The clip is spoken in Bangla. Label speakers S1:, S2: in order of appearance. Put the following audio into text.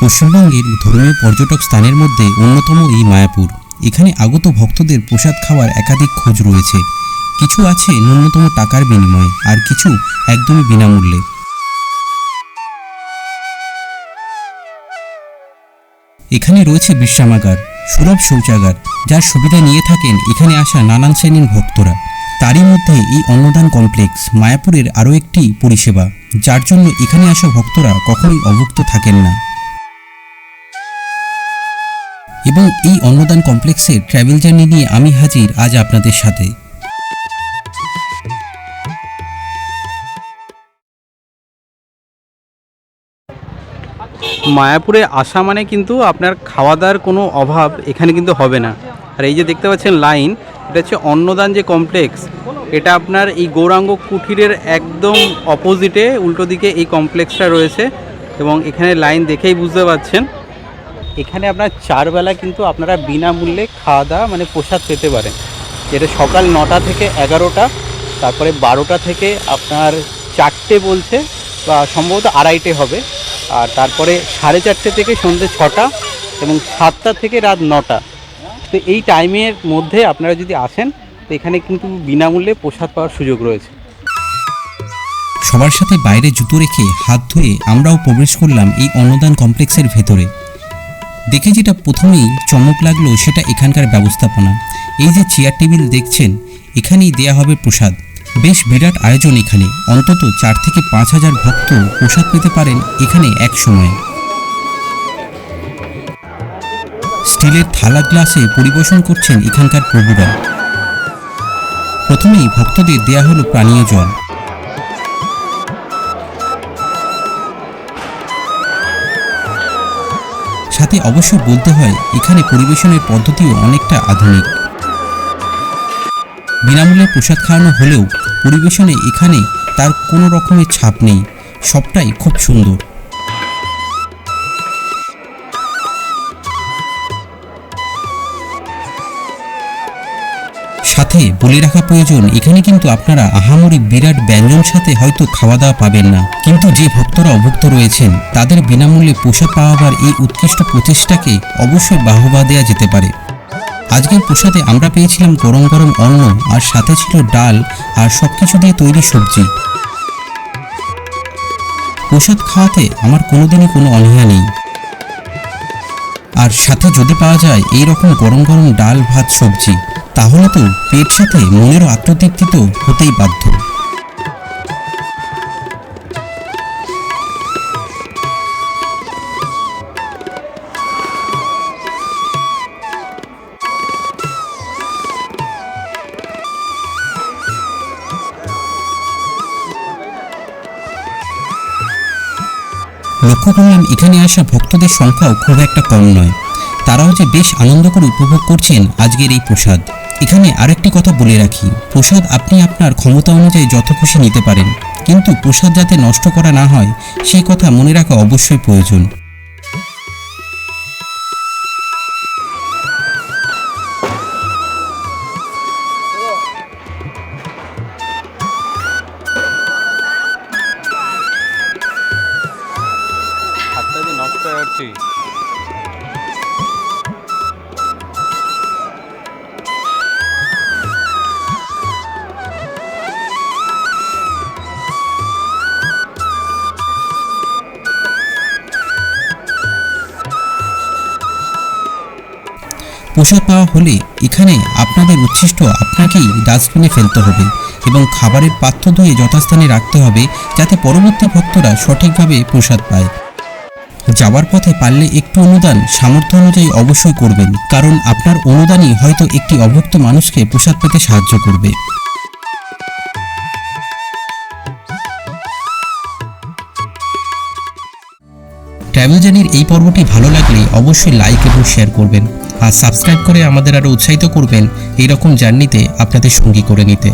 S1: পশ্চিমবঙ্গের ধর্মীয় পর্যটক স্থানের মধ্যে অন্যতম এই মায়াপুর। এখানে আগত ভক্তদের প্রসাদ খাওয়ার একাধিক খোঁজ রয়েছে। কিছু আছে ন্যূনতম টাকার বিনিময়ে, আর কিছু একদমই বিনামূল্যে। এখানে রয়েছে বিশ্রামাগার, সুলভ শৌচাগার, যার সুবিধা নিয়ে থাকেন এখানে আসা নানান শ্রেণির ভক্তরা। তারই মধ্যে এই অন্নদান কমপ্লেক্স মায়াপুরের আরও একটি পরিষেবা, যার জন্য এখানে আসা ভক্তরা কখনোই অভুক্ত থাকেন না। এবং এই অন্নদান কমপ্লেক্সের ট্রাভেল জার্নি নিয়ে আমি হাজির আজ আপনাদের সাথে।
S2: মায়াপুরে আসা মানে কিন্তু আপনার খাওয়া দাওয়ার কোনো অভাব এখানে কিন্তু হবে না। আর এই যে দেখতে পাচ্ছেন লাইন, এটা হচ্ছে অন্নদান যে কমপ্লেক্স, এটা আপনার এই গৌরাঙ্গ কুঠিরের একদম অপোজিটে উল্টো দিকে এই কমপ্লেক্সটা রয়েছে এবং এখানে লাইন দেখেই বুঝতে পারছেন। এখানে আপনার চারবেলা কিন্তু আপনারা বিনামূল্যে খাওয়া দাওয়া মানে প্রসাদ পেতে পারেন। যেটা সকাল নটা থেকে এগারোটা, তারপরে বারোটা থেকে আপনার চারটে বলছে, বা সম্ভবত আড়াইটে হবে। আর তারপরে সাড়ে চারটে থেকে সন্ধ্যে ছটা এবং সাতটা থেকে রাত নটা। তো এই টাইমের মধ্যে আপনারা যদি আসেন, তো এখানে কিন্তু বিনামূল্যে প্রসাদ পাওয়ার সুযোগ রয়েছে।
S1: সবার সাথে বাইরে জুতো রেখে হাত ধুয়ে আমরাও প্রবেশ করলাম এই অন্নদান কমপ্লেক্সের ভেতরে। দেখে যেটা প্রথমেই চমক লাগল সেটা এখানকার ব্যবস্থাপনা। এই যে চেয়ার টেবিল দেখছেন, এখানেই দেয়া হবে প্রসাদ। বেশ বিরাট আয়োজন এখানে। অন্তত চার থেকে পাঁচ হাজার ভক্ত প্রসাদ পেতে পারেন এখানে এক সময়ে। স্টিলের থালা গ্লাসে পরিবেশন করছেন এখানকার প্রভুরা। প্রথমেই ভক্তদের দেয়া হলো পানীয় জল। সাথে অবশ্য বলতে হয়, এখানে পরিবেশনের পদ্ধতিও অনেকটা আধুনিক। বিনামূল্যে প্রসাদ খাওয়ানো হলেও পরিবেশনে এখানে তার কোনো রকমের ছাপ নেই, সবটাই খুব সুন্দর। সাথে বলে রাখা প্রয়োজন, এখানে কিন্তু আপনারা আহামরি বিরাট ব্যঞ্জন সাথে হয়তো খাওয়া দাওয়া পাবেন না। কিন্তু যে ভক্তরা অভুক্ত রয়েছেন, তাদের বিনামূল্যে প্রসাদ পাওয়াবার এই উৎকৃষ্ট প্রচেষ্টাকে অবশ্যই বাহবা দেওয়া যেতে পারে। আজকের প্রসাদে আমরা পেয়েছিলাম গরম গরম অন্ন, আর সাথে ছিল ডাল, আর সব কিছু দিয়ে তৈরি সবজি। প্রসাদ খাওয়াতে আমার কোনোদিনই কোনো অনীহা নেই। আর সাথে যদি পাওয়া যায়, এই রকম গরম গরম ডাল, ভাত, সবজি। তাহলে তো পেট সাথে মনেরও আত্মতৃপ্তি তো হতেই বাধ্য। লক্ষ্য করলাম, এখানে আসা ভক্তদের সংখ্যাও খুব একটা কম নয়। তারাও যে বেশ আনন্দ করে উপভোগ করছেন আজকের এই প্রসাদ। এখানে আরেকটি কথা বলে রাখি। প্রসাদ আপনি আপনার ক্ষমতা অনুযায়ী যত খুশি নিতে পারেন। কিন্তু প্রসাদ যাতে নষ্ট করা না হয়, সেই কথা মনে রাখা অবশ্যই প্রয়োজন।
S2: নষ্ট হয়ে
S1: প্রসাদ পাওয়া হলে এখানে আপনাদের উচ্ছিষ্ট আপনাকেই ডাস্টবিনে ফেলতে হবে এবং খাবারের পাত্র ধুয়ে যথাস্থানে রাখতে হবে যাতে পরবর্তী ভক্তরা সঠিকভাবে প্রসাদ পায়। যাওয়ার পথে পারলে একটু অনুদান সামর্থ্য অনুযায়ী অবশ্যই করবেন, কারণ আপনার অনুদানই হয়তো একটি অভুক্ত মানুষকে প্রসাদ পেতে সাহায্য করবে। ট্রাভেল জার্নির এই পর্বটি ভালো লাগলে অবশ্যই লাইক এবং শেয়ার করবেন। আর সাবস্ক্রাইব করে আমাদের আরও উৎসাহিত করবেন। এই রকম জার্নিতে আপনাদের সঙ্গী করে নিতে।